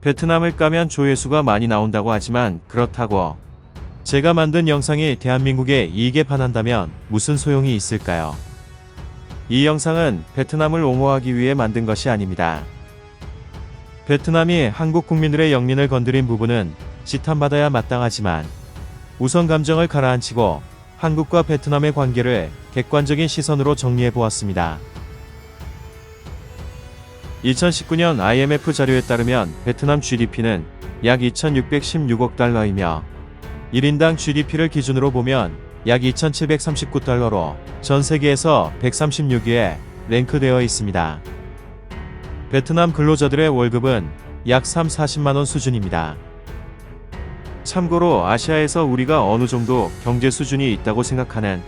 베트남을 까면 조회수가 많이 나온다고 하지만 그렇다고 제가 만든 영상이 대한민국에 이익에 반한다면 무슨 소용이 있을까요? 이 영상은 베트남을 옹호하기 위해 만든 것이 아닙니다. 베트남이 한국 국민들의 영린을 건드린 부분은 지탄받아야 마땅하지만 우선 감정을 가라앉히고 한국과 베트남의 관계를 객관적인 시선으로 정리해 보았습니다. 2019년 IMF 자료에 따르면 베트남 GDP는 약 2,616억 달러이며 1인당 GDP를 기준으로 보면 약 2,739달러로 전 세계에서 136위에 랭크되어 있습니다. 베트남 근로자들의 월급은 약 3, 40만원 수준입니다. 참고로 아시아에서 우리가 어느 정도 경제 수준이 있다고 생각하는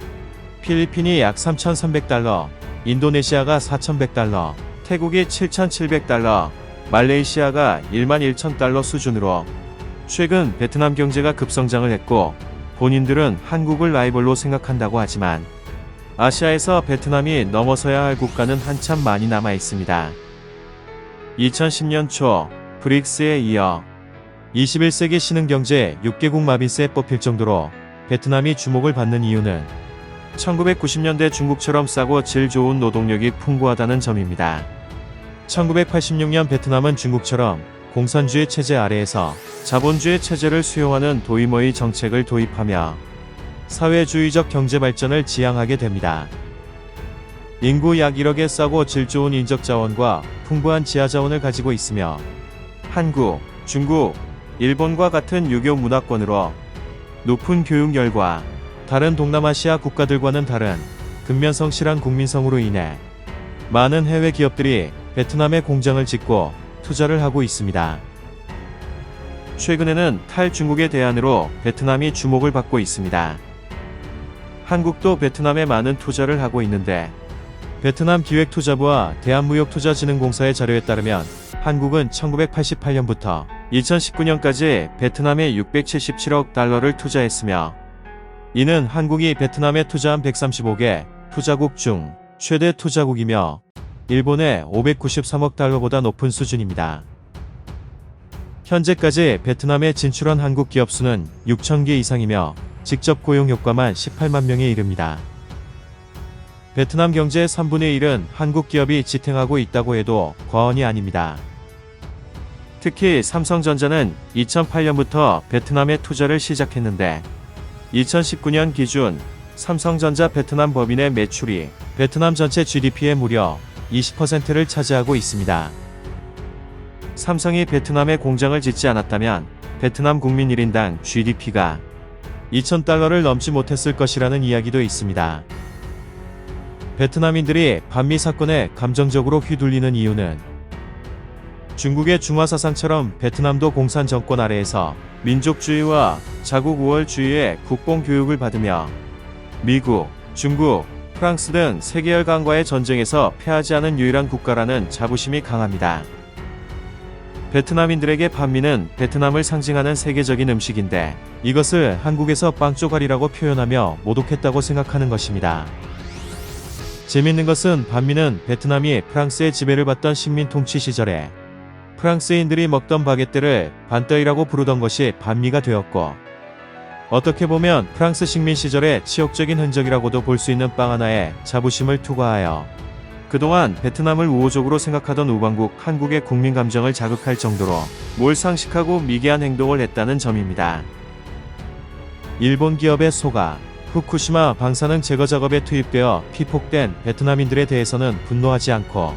필리핀이 약 3,300달러, 인도네시아가 4,100달러, 태국이 7,700달러, 말레이시아가 1만 1,000달러 수준으로 최근 베트남 경제가 급성장을 했고 본인들은 한국을 라이벌로 생각한다고 하지만 아시아에서 베트남이 넘어서야 할 국가는 한참 많이 남아 있습니다. 2010년 초 브릭스에 이어 21세기 신흥경제 6개국 마빈스에 뽑힐 정도로 베트남이 주목을 받는 이유는 1990년대 중국처럼 싸고 질 좋은 노동력이 풍부하다는 점입니다. 1986년 베트남은 중국처럼 공산주의 체제 아래에서 자본주의 체제를 수용하는 도이머의 정책을 도입하며 사회주의적 경제 발전을 지향하게 됩니다. 인구 약 1억의 싸고 질 좋은 인적 자원과 풍부한 지하 자원을 가지고 있으며 한국, 중국, 일본과 같은 유교 문화권으로 높은 교육열과 다른 동남아시아 국가들과는 다른 근면 성실한 국민성으로 인해 많은 해외 기업들이 베트남에 공장을 짓고 투자를 하고 있습니다. 최근에는 탈중국의 대안으로 베트남이 주목을 받고 있습니다. 한국도 베트남에 많은 투자를 하고 있는데 베트남 기획투자부와 대한무역투자진흥공사의 자료에 따르면 한국은 1988년부터 2019년까지 베트남에 677억 달러를 투자했으며 이는 한국이 베트남에 투자한 135개 투자국 중 최대 투자국이며 일본의 593억 달러보다 높은 수준입니다. 현재까지 베트남에 진출한 한국 기업 수는 6,000개 이상이며 직접 고용 효과만 18만 명에 이릅니다. 베트남 경제의 3분의 1은 한국 기업이 지탱하고 있다고 해도 과언이 아닙니다. 특히 삼성전자는 2008년부터 베트남에 투자를 시작했는데 2019년 기준 삼성전자 베트남 법인의 매출이 베트남 전체 GDP의 무려 20%를 차지하고 있습니다. 삼성이 베트남에 공장을 짓지 않았다면 베트남 국민 1인당 GDP가 2,000달러를 넘지 못했을 것이라는 이야기도 있습니다. 베트남인들이 반미 사건에 감정적으로 휘둘리는 이유는 중국의 중화사상처럼 베트남도 공산 정권 아래에서 민족주의와 자국 우월주의의 국뽕 교육을 받으며 미국, 중국, 프랑스 등 세계 열강과의 전쟁에서 패하지 않은 유일한 국가라는 자부심이 강합니다. 베트남인들에게 반미는 베트남을 상징하는 세계적인 음식인데 이것을 한국에서 빵조가리라고 표현하며 모독했다고 생각하는 것입니다. 재밌는 것은 반미는 베트남이 프랑스의 지배를 받던 식민 통치 시절에 프랑스인들이 먹던 바게트를 반떠이라고 부르던 것이 반미가 되었고 어떻게 보면 프랑스 식민 시절의 치욕적인 흔적이라고도 볼 수 있는 빵 하나에 자부심을 투과하여 그동안 베트남을 우호적으로 생각하던 우방국 한국의 국민 감정을 자극할 정도로 몰상식하고 미개한 행동을 했다는 점입니다. 일본 기업의 소가 후쿠시마 방사능 제거 작업에 투입되어 피폭된 베트남인들에 대해서는 분노하지 않고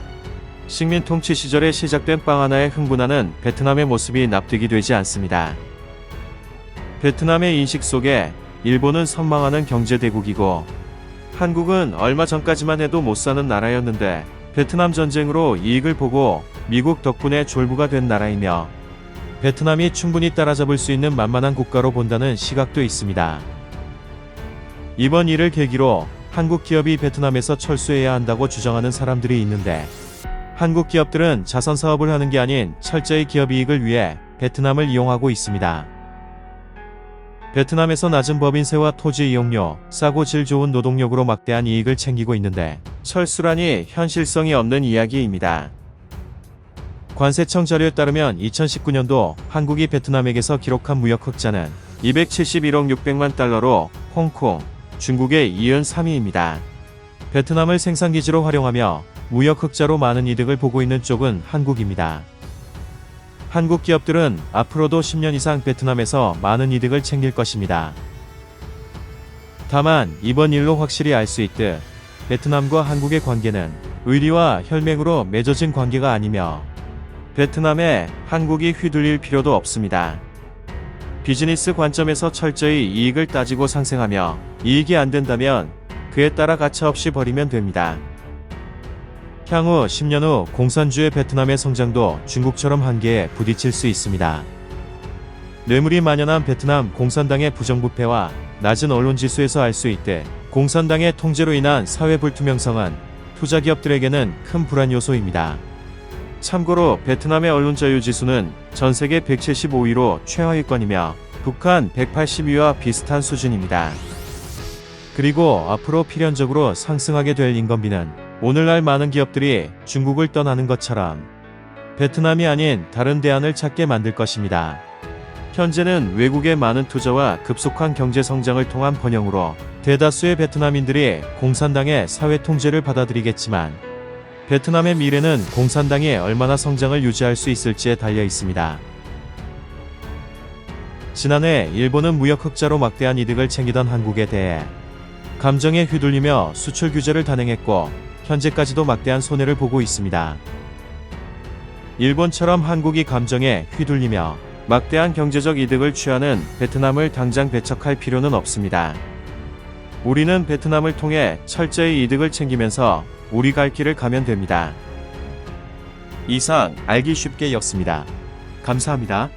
식민 통치 시절에 시작된 빵 하나에 흥분하는 베트남의 모습이 납득이 되지 않습니다. 베트남의 인식 속에 일본은 선망하는 경제대국이고 한국은 얼마 전까지만 해도 못 사는 나라였는데 베트남 전쟁으로 이익을 보고 미국 덕분에 졸부가 된 나라이며 베트남이 충분히 따라잡을 수 있는 만만한 국가로 본다는 시각도 있습니다. 이번 일을 계기로 한국 기업이 베트남에서 철수해야 한다고 주장하는 사람들이 있는데 한국 기업들은 자선 사업을 하는 게 아닌 철저히 기업 이익을 위해 베트남을 이용하고 있습니다. 베트남에서 낮은 법인세와 토지 이용료, 싸고 질 좋은 노동력으로 막대한 이익을 챙기고 있는데 철수라니 현실성이 없는 이야기입니다. 관세청 자료에 따르면 2019년도 한국이 베트남에게서 기록한 무역 흑자는 271억 600만 달러로 홍콩, 중국에 이은 3위입니다. 베트남을 생산기지로 활용하며 무역 흑자로 많은 이득을 보고 있는 쪽은 한국입니다. 한국 기업들은 앞으로도 10년 이상 베트남에서 많은 이득을 챙길 것입니다. 다만 이번 일로 확실히 알 수 있듯 베트남과 한국의 관계는 의리와 혈맹으로 맺어진 관계가 아니며 베트남에 한국이 휘둘릴 필요도 없습니다. 비즈니스 관점에서 철저히 이익을 따지고 상생하며 이익이 안 된다면 그에 따라 가차없이 버리면 됩니다. 향후 10년 후 공산주의 베트남의 성장도 중국처럼 한계에 부딪힐 수 있습니다. 뇌물이 만연한 베트남 공산당의 부정부패와 낮은 언론 지수에서 알 수 있듯 공산당의 통제로 인한 사회 불투명성은 투자 기업들에게는 큰 불안 요소입니다. 참고로 베트남의 언론 자유 지수는 전 세계 175위로 최하위권이며 북한 182위와 비슷한 수준입니다. 그리고 앞으로 필연적으로 상승하게 될 인건비는 오늘날 많은 기업들이 중국을 떠나는 것처럼 베트남이 아닌 다른 대안을 찾게 만들 것입니다. 현재는 외국의 많은 투자와 급속한 경제 성장을 통한 번영으로 대다수의 베트남인들이 공산당의 사회 통제를 받아들이겠지만 베트남의 미래는 공산당이 얼마나 성장을 유지할 수 있을지에 달려 있습니다. 지난해 일본은 무역 흑자로 막대한 이득을 챙기던 한국에 대해 감정에 휘둘리며 수출 규제를 단행했고 현재까지도 막대한 손해를 보고 있습니다. 일본처럼 한국이 감정에 휘둘리며 막대한 경제적 이득을 취하는 베트남을 당장 배척할 필요는 없습니다. 우리는 베트남을 통해 철저히 이득을 챙기면서 우리 갈 길을 가면 됩니다. 이상 알기 쉽게 였습니다. 감사합니다.